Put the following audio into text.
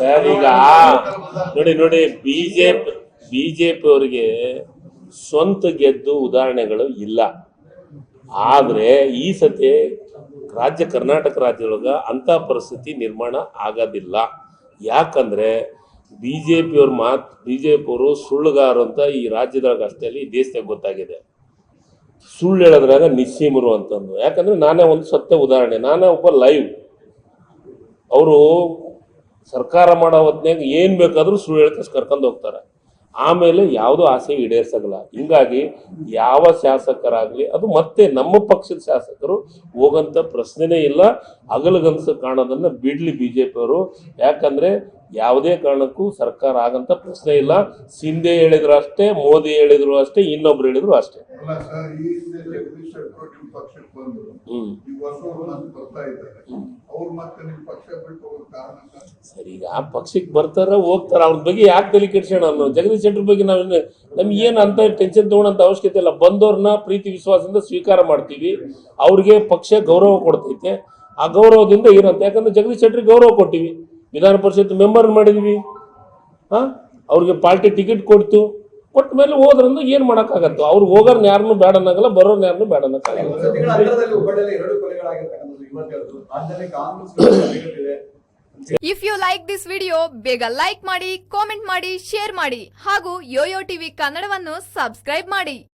Sir ಈಗ ನೋಡಿ ನೋಡಿ ಬಿಜೆಪಿ ಬಿಜೆಪಿ ಅವರಿಗೆ ಸ್ವಂತ ಗೆದ್ದು ಉದಾಹರಣೆಗಳು ಇಲ್ಲ. ಆದ್ರೆ ಈ ಸತಿ ರಾಜ್ಯ ಕರ್ನಾಟಕ ರಾಜ್ಯದೊಳಗ ಅಂತ ಪರಿಸ್ಥಿತಿ ನಿರ್ಮಾಣ ಆಗೋದಿಲ್ಲ. ಯಾಕಂದ್ರೆ ಬಿ ಜೆ ಪಿಯವ್ರ ಮಾತು ಬಿ ಜೆ ಪಿಯವರು ಸುಳ್ಳುಗಾರರು ಅಂತ ಈ ರಾಜ್ಯದೊಳಗೆ ಅಷ್ಟೇ ಅಲ್ಲ ಈ ದೇಶದಾಗ ಗೊತ್ತಾಗಿದೆ. ಸುಳ್ಳು ಹೇಳೋದ್ರಾಗ ನಿಸ್ಸೀಮರು ಅಂತಂದು. ಯಾಕಂದ್ರೆ ನಾನೇ ಒಂದು ಸತ್ಯ ಉದಾಹರಣೆ. ನಾನೇ ಒಬ್ಬ ಲೈವ್ ಅವರು ಸರ್ಕಾರ ಮಾಡೋ ಹೊತ್ನ್ಯಾಗ ಏನ್ ಬೇಕಾದ್ರೂ ಸುಳ್ಳು ಹೇಳ್ಕಸ್ ಕರ್ಕೊಂಡು ಹೋಗ್ತಾರೆ. ಆಮೇಲೆ ಯಾವುದೋ ಆಸೆ ಈಡೇರ್ಸಗಲ್ಲ ಹಿಂಗಾಗಿ ಯಾವ ಶಾಸಕರಾಗಲಿ ಅದು ಮತ್ತೆ ನಮ್ಮ ಪಕ್ಷದ ಶಾಸಕರು ಹೋಗಂತ ಪ್ರಶ್ನೆನೇ ಇಲ್ಲ. ಹಗಲಗನಸು ಕಾಣೋದನ್ನ ಬಿಡ್ಲಿ ಬಿಜೆಪಿ ಅವರು ಯಾಕಂದ್ರೆ ಯಾವುದೇ ಕಾರಣಕ್ಕೂ ಸರ್ಕಾರ ಆಗಂತ ಪ್ರಶ್ನೆ ಇಲ್ಲ. ಸಿಂಧೆ ಹೇಳಿದ್ರು ಅಷ್ಟೇ ಮೋದಿ ಹೇಳಿದ್ರು ಅಷ್ಟೇ ಇನ್ನೊಬ್ರು ಹೇಳಿದ್ರು ಅಷ್ಟೇ. ಹ್ಮ್. ಸರ್? ಈಗ ಆ ಪಕ್ಷಕ್ಕೆ ಬರ್ತಾರ, ಹೋಗ್ತಾರ, ಅವ್ರ ಬಗ್ಗೆ ಯಾಕೆ ತಲೆ ಕೆಡ್ಸೋಣ ಅನ್ನೋ ಜಗದೀಶ್ ಶೆಟ್ಟರ್ ಬಗ್ಗೆ ನಾವು ನಮ್ಗೆ ಏನು ಅಂತ ಟೆನ್ಷನ್ ತಗೊಳಂತ ಅವಶ್ಯಕತೆ ಇಲ್ಲ. ಬಂದವ್ರನ್ನ ಪ್ರೀತಿ, ವಿಶ್ವಾಸದಿಂದ ಸ್ವೀಕಾರ ಮಾಡ್ತೀವಿ. ಅವ್ರಿಗೆ ಪಕ್ಷ ಗೌರವ ಕೊಡ್ತೈತೆ. ಆ ಗೌರವದಿಂದ ಇರಂತ. ಯಾಕಂದ್ರೆ ಜಗದೀಶ್ ಶೆಟ್ಟರಿಗೆ ಗೌರವ ಕೊಟ್ಟಿವಿ. ವಿಧಾನ ಪರಿಷತ್ ಮೆಂಬರ್ ಮಾಡಿದ್ವಿ. ಹಾ? ಅವ್ರಿಗೆ ಪಾರ್ಟಿ ಟಿಕೆಟ್ ಕೊಡ್ತು. ಕೊಟ್ಟ ಮೇಲೆ ಹೋದ್ರಂದ್ರೆ ಏನ್ ಮಾಡಕ್ಕಾಗತ್ತ. ಅವ್ರು ಹೋಗೋರ್ನ ಯಾರನ್ನೂ ಬೇಡ ಅನ್ನೋಂಗಿಲ್ಲ ಬರೋರ್ನ ಯಾರನ್ನೂ ಬೇಡ if you like this video ಬೇಗ ಲೈಕ್ ಮಾಡಿ ಕಾಮೆಂಟ್ ಮಾಡಿ ಶೇರ್ ಮಾಡಿ. ಹಾಗೂ ಯೋಯೋ ಟಿವಿ ಕನ್ನಡವನ್ನು ಸಬ್ಸ್ಕ್ರೈಬ್ ಮಾಡಿ.